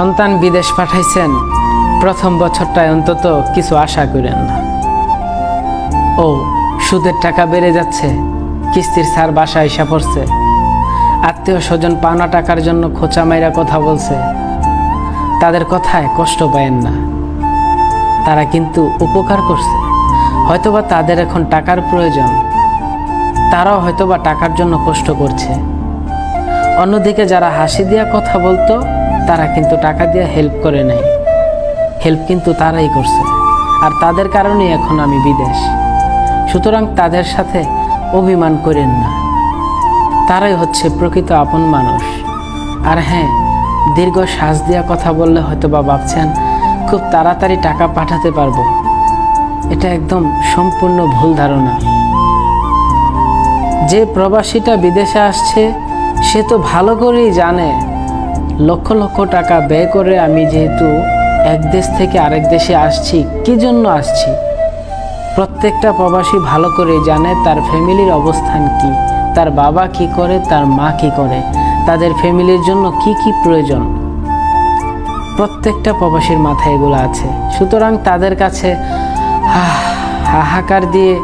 সন্তান বিদেশ পাঠাইছেন, প্রথম বছরটায় অন্তত কিছু আশা করেন না। ও, সুদের টাকা বেড়ে যাচ্ছে, কিস্তির স্যার বাসা এসে পড়ছে। আত্মীয় স্বজন পাওনা টাকার জন্য খোঁচা মাইরা কথা বলছে। তাদের কথায় কষ্ট পায়েন না। তারা কিন্তু উপকার করছে। হয়তোবা তাদের এখন টাকার প্রয়োজন। তারাও হয়তোবা টাকার জন্য কষ্ট করছে। অন্যদিকে যারা হাসি দিয়া কথা বলতো তারা কিন্তু টাকা দিয়ে হেল্প করে নাই। হেল্প কিন্তু তারাই করছে। আর তাদের কারণেই এখন আমি বিদেশ। সুতরাং তাদের সাথে অভিমান করেন না। তারাই হচ্ছে প্রকৃত আপন মানুষ। আর হ্যাঁ দীর্ঘ শ্বাস দিয়া কথা বললে হয়তো বা ভাবছেন, খুব তাড়াতাড়ি টাকা পাঠাতে পারব। এটা একদম সম্পূর্ণ ভুল ধারণা। যে প্রবাসীটা বিদেশে আসছে, সে তো ভালো করেই জানে লক্ষ লক্ষ টাকা ব্যয় করে আমি যেহেতু এক দেশ থেকে আরেক দেশে আসছি কি জন্য আসছি? প্রত্যেকটা প্রবাসী ভালো করে জানে তার ফ্যামিলির অবস্থান কি তার বাবা কি করে তার মা কি করে তাদের ফ্যামিলির জন্য কি কি প্রয়োজন। প্রত্যেকটা প্রবাসীর মাথায় এগুলো আছে। সুতরাং তাদের কাছে হাহ, হাহাকার দিয়ে